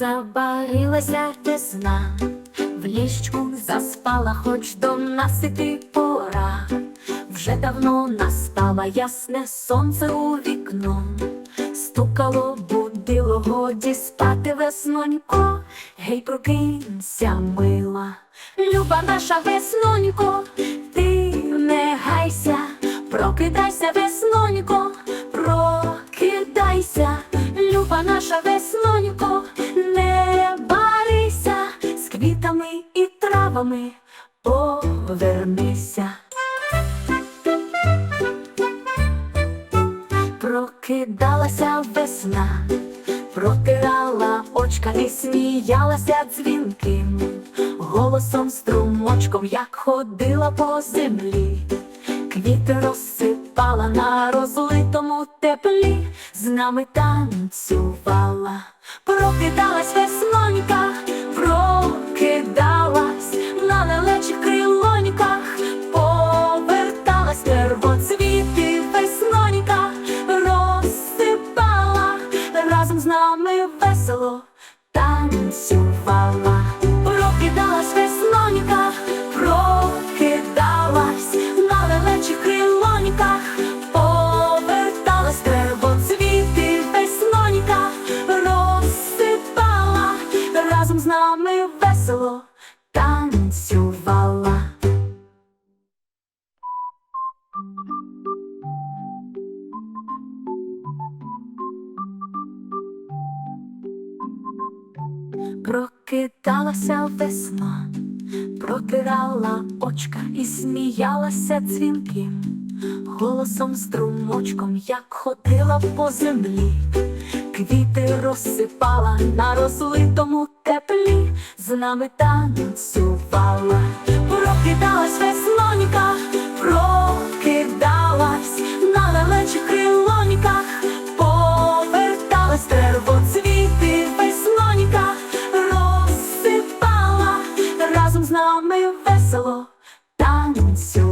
Забарилася весна, в ліжку заспала, хоч до нас іти пора. Вже давно настала ясне сонце у вікно, стукало, будило, годі спати веснонько, гей, прокинься, мила, люба наша веснонько, ти не гайся, прокидайся, веснонько, травами, повернися. Прокидалася весна, протирала очка і сміялася дзвінким, голосом струмочком, як ходила по землі, квіти розсипала на розлитому теплі, з нами танцювала, прокидалась веснонька, разом з нами весело танцювала, прокидалась веснонька, прокидалась на лелечих крилоньках, поверталась первоцвіти веснонька, розсипала. Разом з нами весело прокидалася весна, протирала очка і сміялася дзвінким, голосом струмочком, як ходила по землі, квіти розсипала на розлитому теплі, з нами танцювала, прокидалась. Não sou